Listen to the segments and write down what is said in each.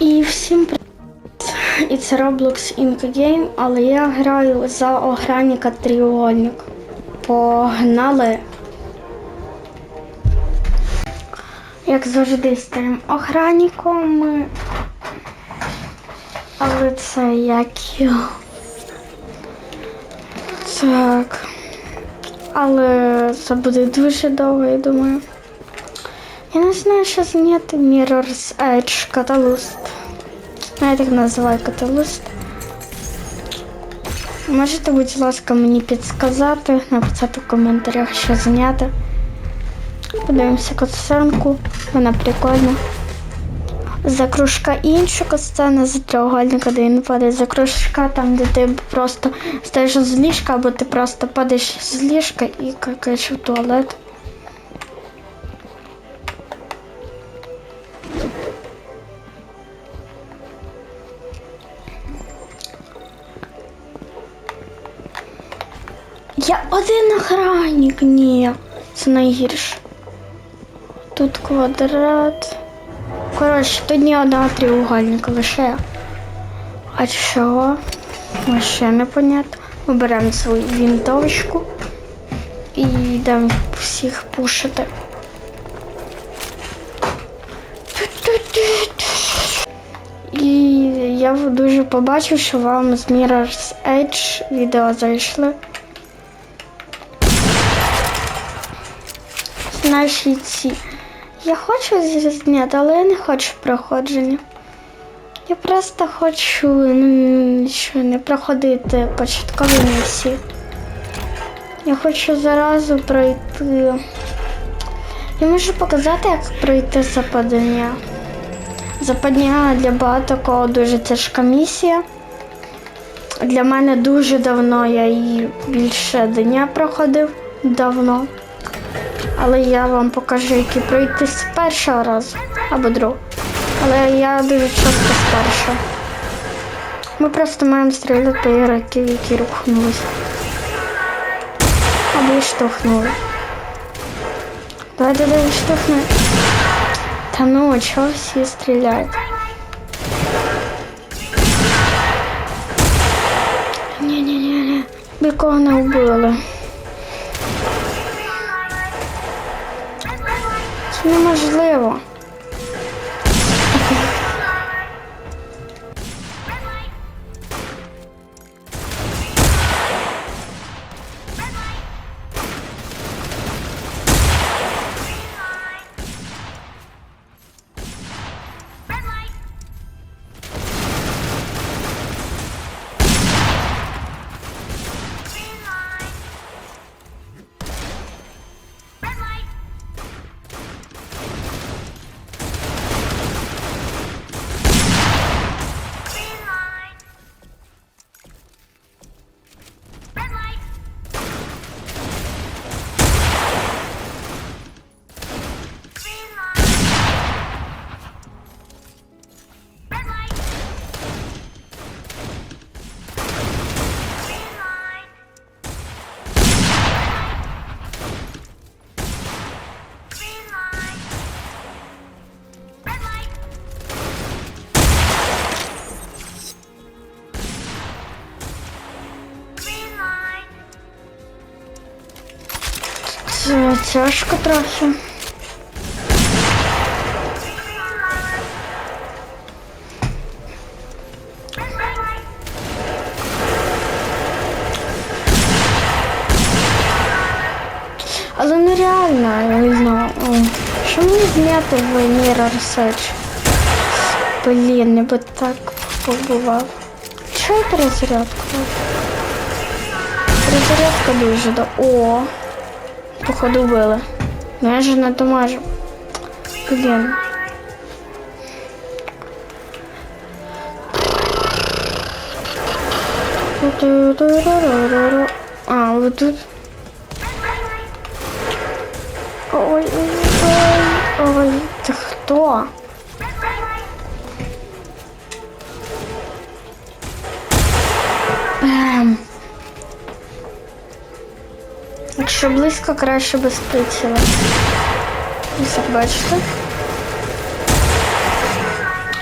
І всім привіт! І це Roblox Inc. Game, але я граю за охранника Тріольник. Погнали! Як завжди стаємо охранником. Але це як його. Так. Але це буде дуже довго, я думаю. Я не знаю, що зняти Mirror's Edge Catalyst. Я так називаю Catalyst. Можете, будь ласка, мені підсказати, написати в коментарях, що зняти. Подивимося катсценку, вона прикольна. За кружка інша катсцена, за треугольника, де він падає, за кружка, там, де ти просто стаєш з ліжка, або ти просто падаєш з ліжка і какаєш в туалет. Я один охранник, ні. Це найгірше. Тут квадрат. Коротше, тут ні одного треугольника лише. А чого? Ще непонятно. Ми беремо свою вінтовочку і йдемо всіх пушити. І я дуже побачив, що вам з Mirror's Edge відео зайшли. Наші ці. Я хочу зняти, але я не хочу проходження. Я просто хочу ну, що не проходити початкові місії. Я хочу заразу пройти. Я можу показати, як пройти западення. Западня для багато кого дуже тяжка місія. Для мене дуже давно я її більше дня проходив давно. Але я вам покажу, які пройти з першого разу або другого. Але я дуже часто з першого. Ми просто маємо стріляти ігроків, які рухнулися. Або штовхнули. Давай давай штовхни. Та ну, чого всі стріляють? Ні-ні-ні, нікого не вбили. Неможливо. Тяжко трохи. Але ну реально, я не знаю. Що мені зняти в Mirror Search? Блін, я би так побував. Чого перезарядка? Перезарядка дуже до. О! Походу вбили. Ну я же не домажу. Блін. А, вот тут. Ой, ой, ой, ой, ты хто? Якщо близько, краще без приціла. Ось як бачите.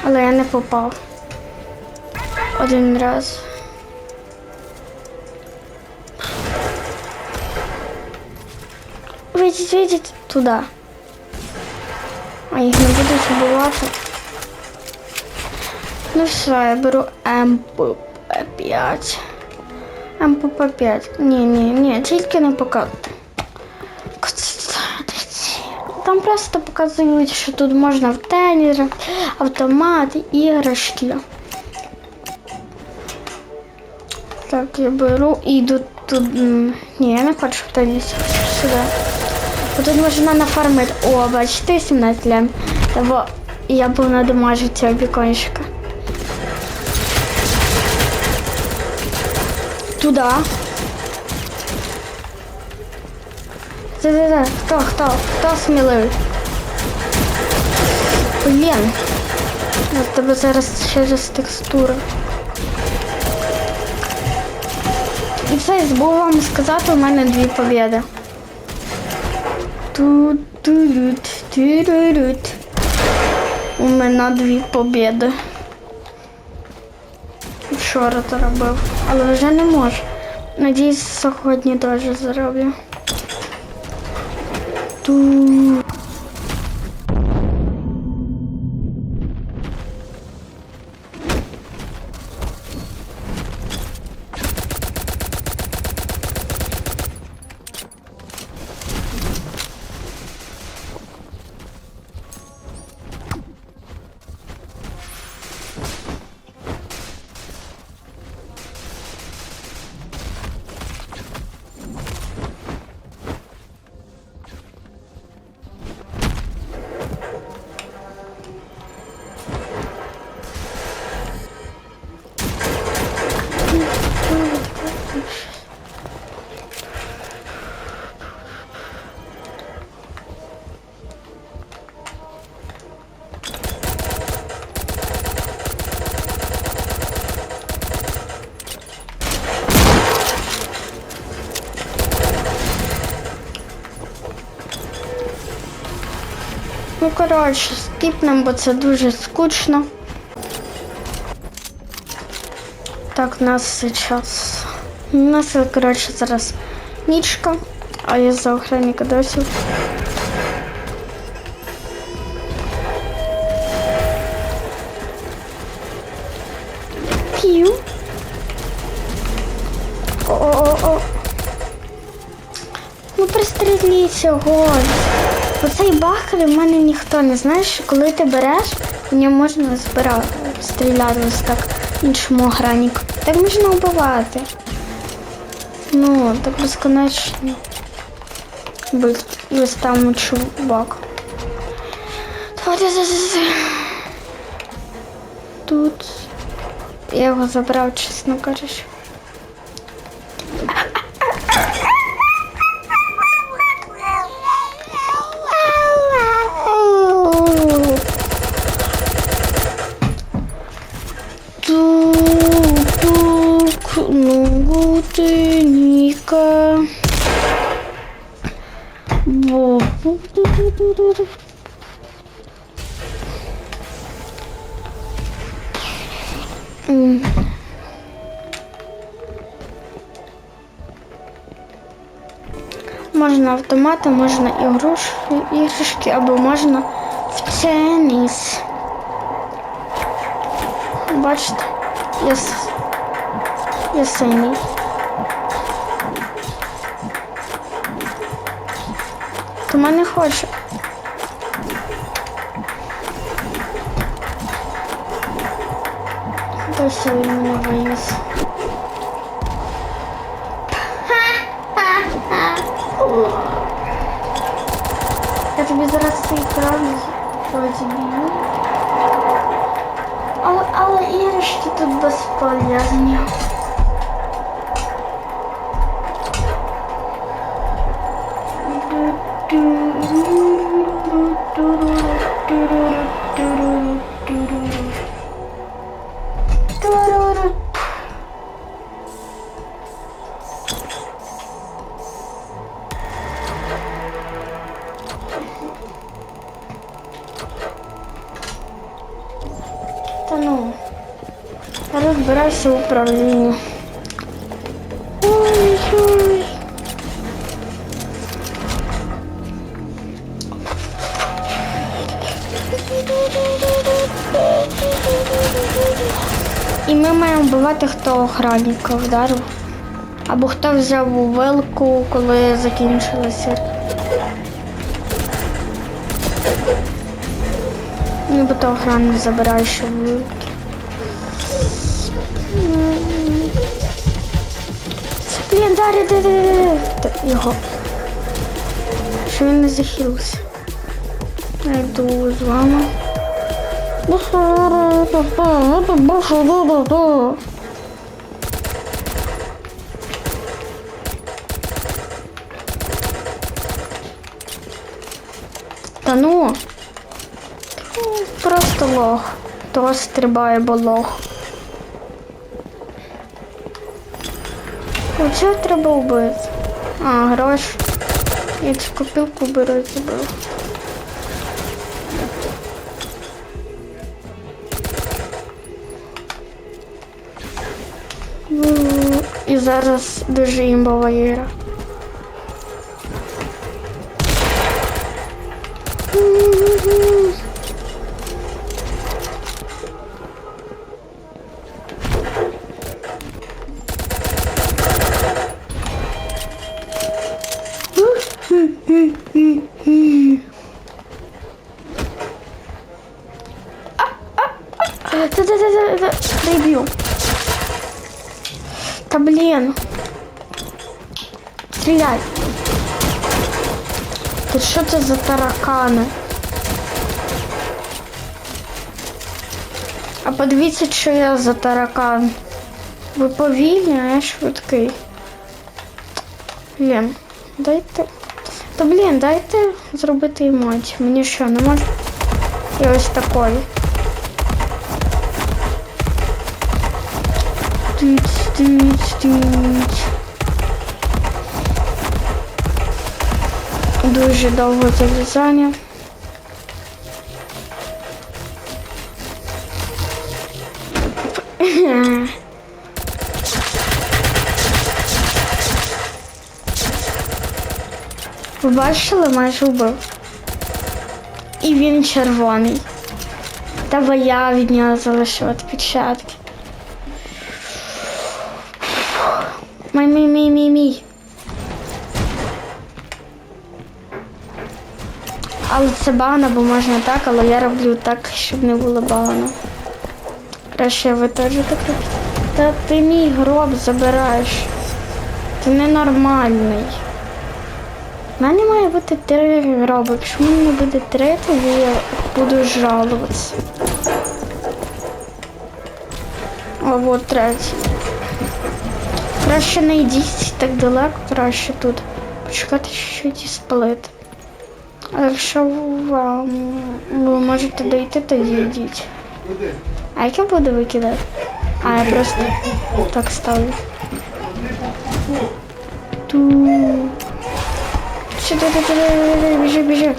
Але я не попав. Один раз. Вийдіть, вийдіть туди. А їх не будуть вбивати. Ну все, я беру МПП5. МПП5. Ні, ні, ні, тільки не показуйте. Там просто показують, що тут можна в теніс, автомат, іграшки. Так, я беру і йду тут. м, Ні, я не хочу в теніс. Хочу Сюди. Бо тут можна нафармити. О, бачите, 17 лям. Бо я був на домажі цього вікончика. Туда. Да-да-да. Хто, хто? Хто сміливий? Блін. У тебе зараз через текстура. І все, забув вам сказати, у мене дві побіди. Ту-ту-рут, ту-ру-рут. У мене дві побіди. Вчора заробив, але вже не можу. Надіюсь, сьогодні теж зароблю. Ту. Ну, коротше, скіпнемо, бо це дуже скучно. Так, у нас зараз. У нас, коротше, зараз нічка, а я за охранника досі. П'ю. О-о-о. Ну пристріліться, гой. Оцей бахер в мене ніхто не знає, що коли ти береш, в нього можна збирати, стріляти ось так іншому охраннику. Так можна вбивати. Ну, так безконечно. Ось там чувак. Тут. Я його забрав, чесно кажучи. Ну гутеника. Бо. Можна автомати, можна ігрушки, або можна в теніс. Бачите, я, я синій. Тома не хоче. Досі він мене виніс. Я тобі зараз цей кран розіб'ю. Але, але іграшки тут безполезні. Розбирайся. Ой-ой. І ми маємо вбивати, хто охранника вдарив. Або хто взяв вилку, коли закінчилася. Ніби то охранник забирає ще вилки. Блін, дарі, де, де, де. Його. Що він не захилився. Я йду з вами. Та ну. Просто лох. То стрибає, бо лох. Оце треба вбити. А, гроші. Я цю копілку беру і забив. Ну, І зараз дуже імбова ігра. За? А подивіться, що я за таракан. Ви повільні, а я швидкий. Блін, дайте. Та блін, дайте зробити емоцію. Мені що, не може? Я ось такий. Стить, стить, стить. Дуже довго залізання. Ви бачили, майже вбив. І він червоний. Давай я від нього залишу відпечатки. Мій, Але це багано, бо можна так, але я роблю так, щоб не було багано. Краще ви теж так робите. Та ти мій гроб забираєш. Ти ненормальний. У мене має бути три гроби. Якщо в буде три, тоді я буду жалуватися. О, от третій. Краще не йдіть так далеко, краще тут. Почекати чуть і спалити. А якщо вам ви можете дойти, тоді йдіть. А як я буду викидати? А я просто так ставлю. Ту. Сюди, біжи, біжи.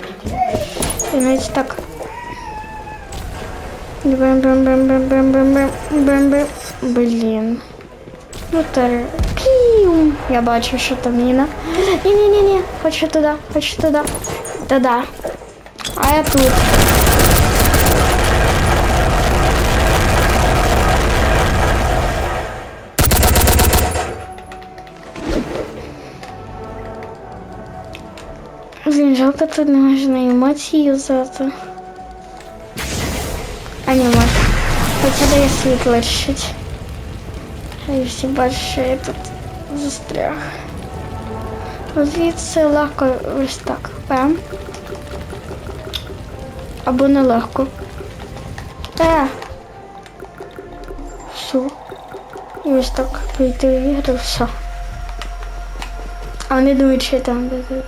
І навіть так. Бем-бем-бем-бем-бем-бем-бем-бем. Блін. Ну тер. Я бачу, що там міна. Ні-ні-ні-ні. Хочу туди, хочу туди. Та-да. А я тут. Блін, жалко тут не можна емоції юзати. А не можна. Хоча де я світло лишить. І всі бачать, що я тут застряг. Звідси легко ось так. Пем. Або нелегко. Та. Все. І ось так прийти в ігри, все. А вони думають, що там де.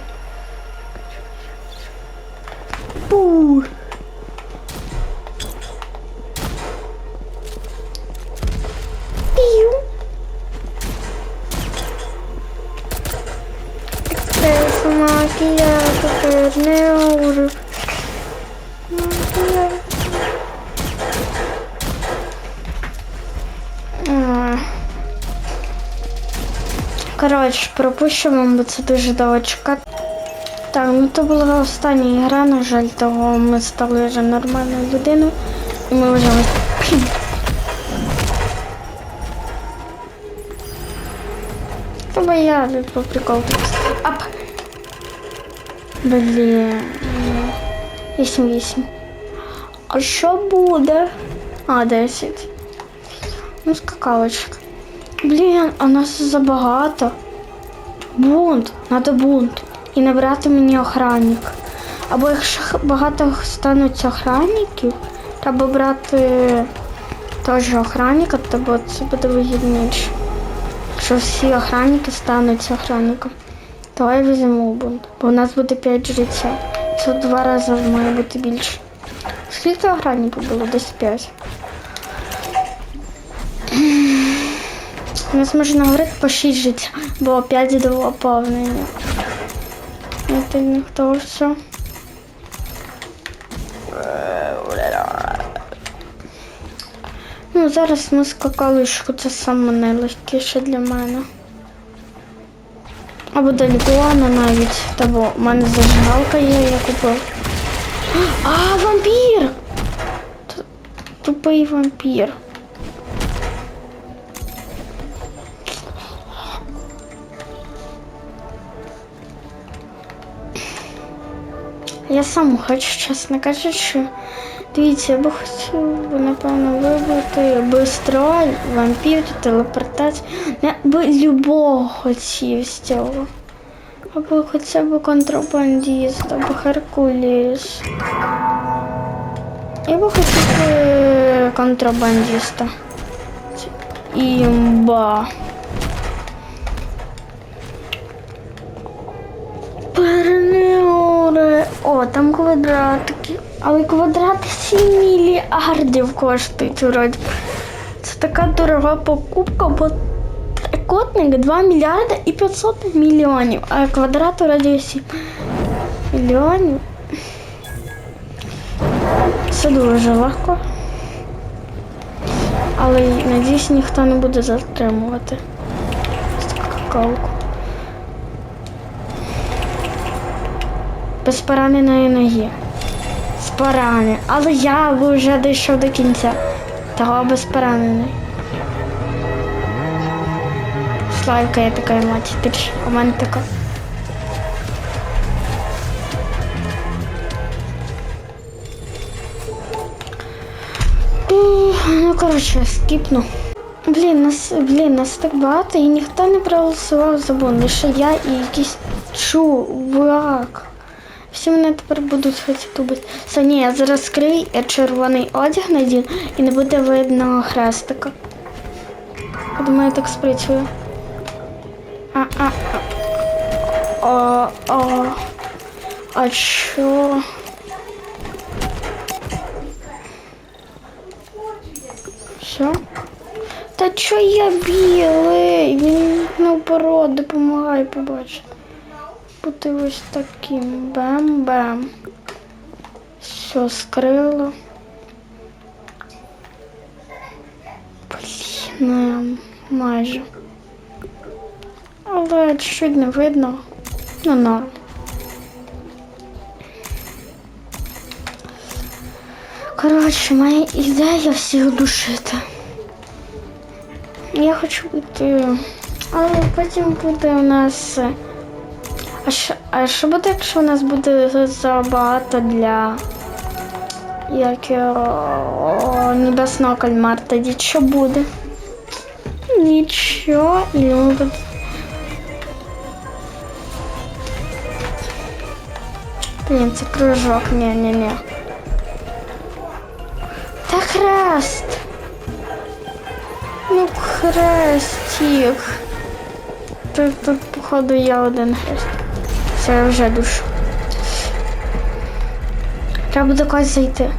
Коротше, пропущимо, бо це дуже довго. Так, ну то була остання гра, на жаль, того ми стали вже нормальною людиною. І ми вже Тобто я по приколу. Ап! Блін. 8-8. А що буде? А, 10. Ну, скакалочка. Блін, а нас забагато. Бунт, надо бунт. І набрати мені охранник. Або якщо багато стануть охранників, треба брати теж охранника, то це буде вигідніше. Якщо всі охранники стануть охранником, то я візьму бунт. Бо у нас буде 5 життя. Це в два рази має бути більше. Скільки охранників було? Десь 5. У нас можна говорити по 6 життя, бо 5 до оповнення. Это ніхто все. Ну, зараз ми скакалочку, це саме найлегкіше для мене. Або до Легіона навіть, та бо в мене зажигалка є, я купив. А, вампір! Тупий вампір. Я сам хочу, чесно кажучи. Дивіться, я би хотів, напевно, вибрати бистроль, вампір, телепортацію. Не би любого хотів з цього. Або хоча б контрабандіст, або Херкуліс. Я би хотів би контрабандіста. Імба. О, там квадратики. Але квадрати 7 мільярдів коштують вроді. Це така дорога покупка, бо трикутник 2 мільярди і 500 мільйонів, а квадрат вроді 7 мільйонів. Це дуже легко. Але надіюсь, ніхто не буде затримувати скакалку. Без пораненої ноги. З порани. Але я вже дійшов до кінця. Того без пораненої. Славка я така мать. Ти ж у мене така. Ну, коротше, скіпну. Блін, нас, блін, нас так багато і ніхто не проголосував за бон. Лише я і якийсь чувак. Всі мене тепер будуть хотіти. Все, ні, я зараз скрию, червоний одяг надію і не буде видно хрестика. Я думаю, так спрацює. А, а, а. А чо? Що? Та чо я білий? Він наоборот допомагає побачити. Бути ось таким. Бем-бем. Все скрило. Блін, ем, майже. Але чуть не видно. Ну, норм. Коротше, моя ідея всіх душити. Я хочу бути. Але потім буде у нас. А що, а що буде, якщо у нас буде забагато для як небесного кальмар? Тоді що буде? Нічого, і ми буде. Блін, це кружок, ні-ні-ні. Та хрест. Ну, хрестик. Тут, тут, походу, я один хрест. Я вже душу. Треба до когось зайти.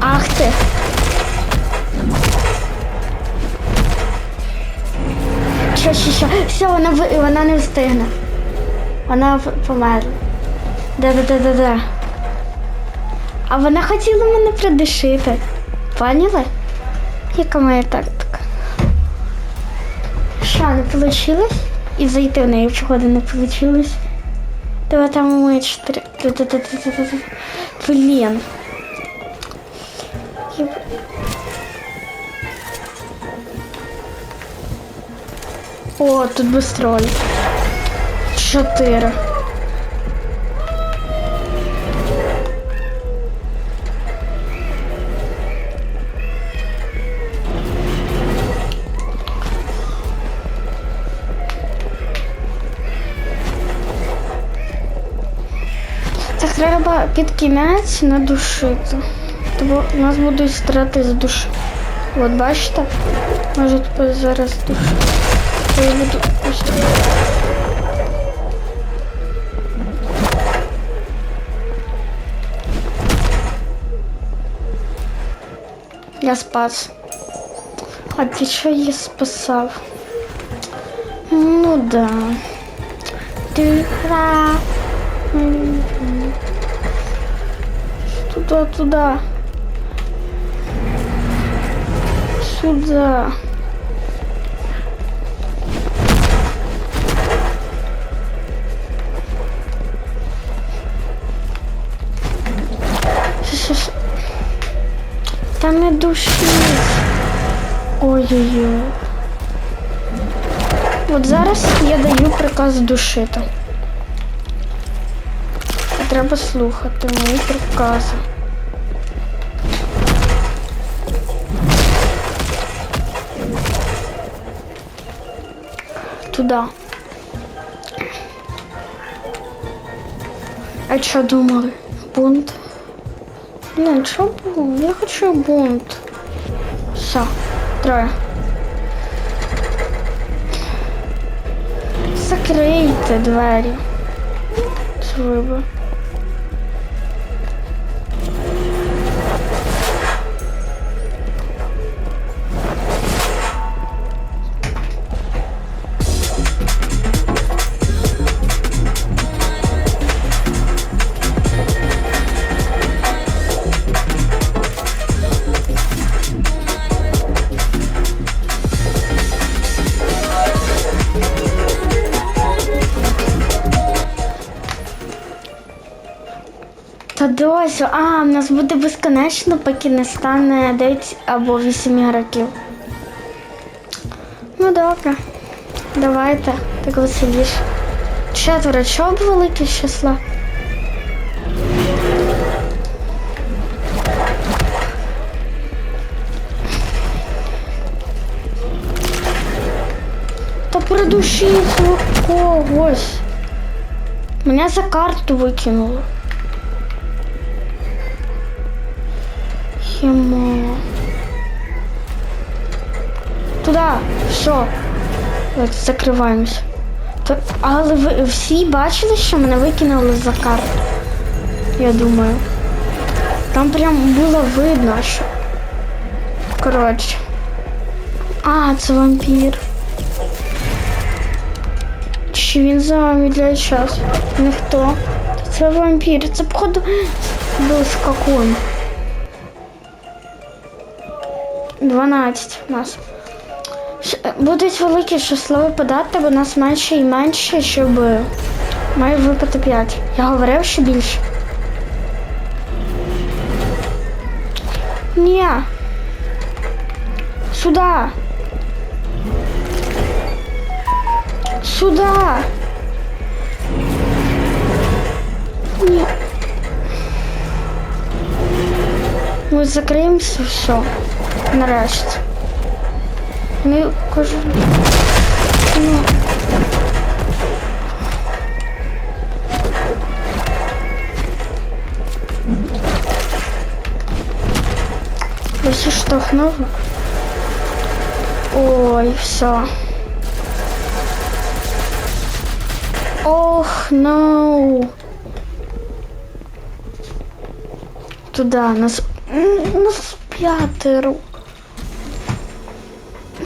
Ах. Що, що, що? Все, вона, вона не встигне. Вона померла. Де-де-де-де-де. А вона хотіла мене придушити. Поняли? Яка моя тактика? Що, не вийшло? І зайти в неї походу не вийшло. Давай там мої чотири. Блін. О, тут быстроль. Чотири. Під кінець надушити. Тому нас будуть страти з душі. От бачите? Може тепер зараз душу. Я буду ось. Я спас. А ти що її спасав? Ну да. Ти ра. М. Туда. Сюда. Щас- Та не души. Ой-ой-ой. От зараз я даю приказ душити. Треба слухати мої прикази. Туда. А що думали? Бунт? Не, що бунт? Я хочу бунт. Все, троє. Закрийте двері. Злиби. Та а, в нас буде безконечно, поки не стане 9 або 8 ігроків. Ну добре. Давайте, так веселіше. Четверо, чого б велике число? Та придушіть когось. Мене за карту викинуло. Туда, все. От, закриваємось. Але ви всі бачили, що мене викинули за карту? Я думаю. Там прям було видно, що. Коротше. А, це вампір. Чи він замедляє час? Ніхто. Це вампір. Це походу був скакун. 12 у нас. Будуть великі число випадати, бо нас менше і менше, щоб має випати 5. Я говорив, що більше. Ні. Сюда. Сюда. Ні. Ми закриємося, все. Нарешті. Ми кожен. Ну. Ось штовхнув. Ой, все. Ох, ну. Туда, нас... Нас пятеро.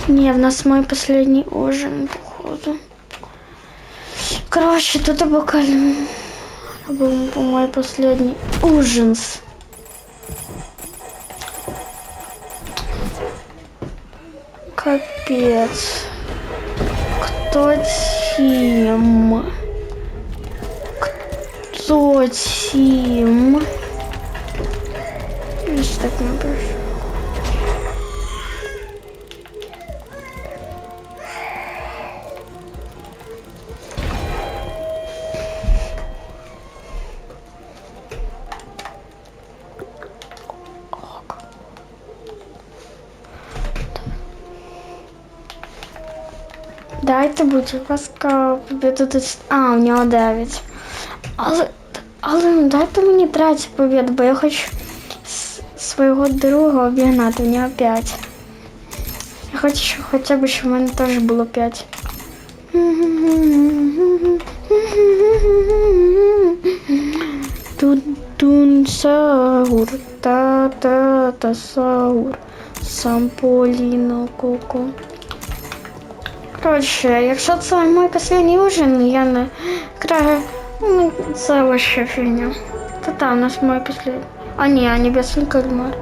Не, в нас мой последний ужин, походу. Короче, тут буквально был мой последний ужас. Капец. Кто Тим? Кто Тим? Ж так напишу. Дайте, будь ласка, побіду. А, у нього 9. Але, але ну, дайте мені третю побіду, бо я хочу свого друга обігнати, у нього 5. Я хочу хоча б, щоб в мене теж було 5. Тун саур, та та та саур, самполіно коко. Коротше, якщо це мій останній ужин, я не граю, ну, це вообще фігня. Та там у нас мой последний. А ні, а небесний кальмар.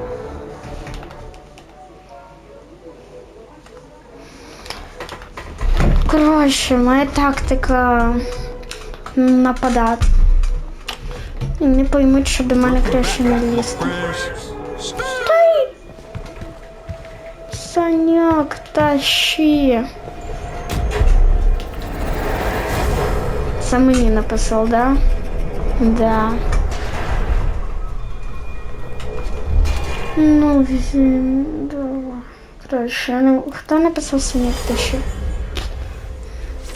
Коротше, моя тактика нападати. І не поймуть, що до мене краще не лізти. Стой! Саняк, тащи. Це мені написав, да? Да. Ну, візьм, да. Коротше, ну, хто написав Саняк, тащи?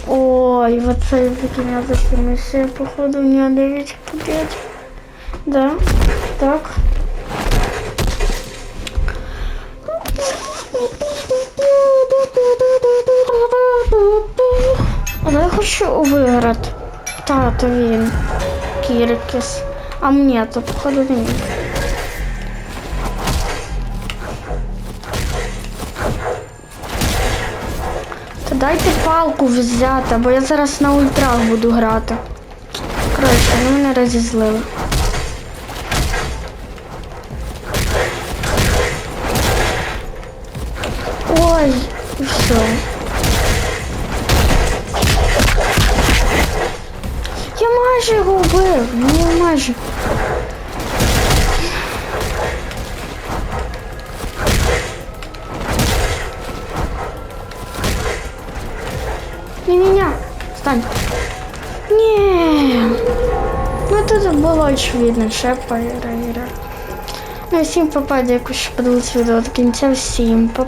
Ой, вот це таким я закинувся, походу, у меня 9 побед. Да, так. Але я хочу виграти. Та, то він. Кіркіс. А мені то походу не він. Та дайте палку взяти, бо я зараз на ультрах буду грати. Коротше, вони мене розізлили. Ой, і все. майже його вбив, ну майже. Ні-ні-ні, стань. Ні. Ну тут було очевидно, що я проіграю. Ну, всім попаде, якось подивитися відео до кінця. Всім па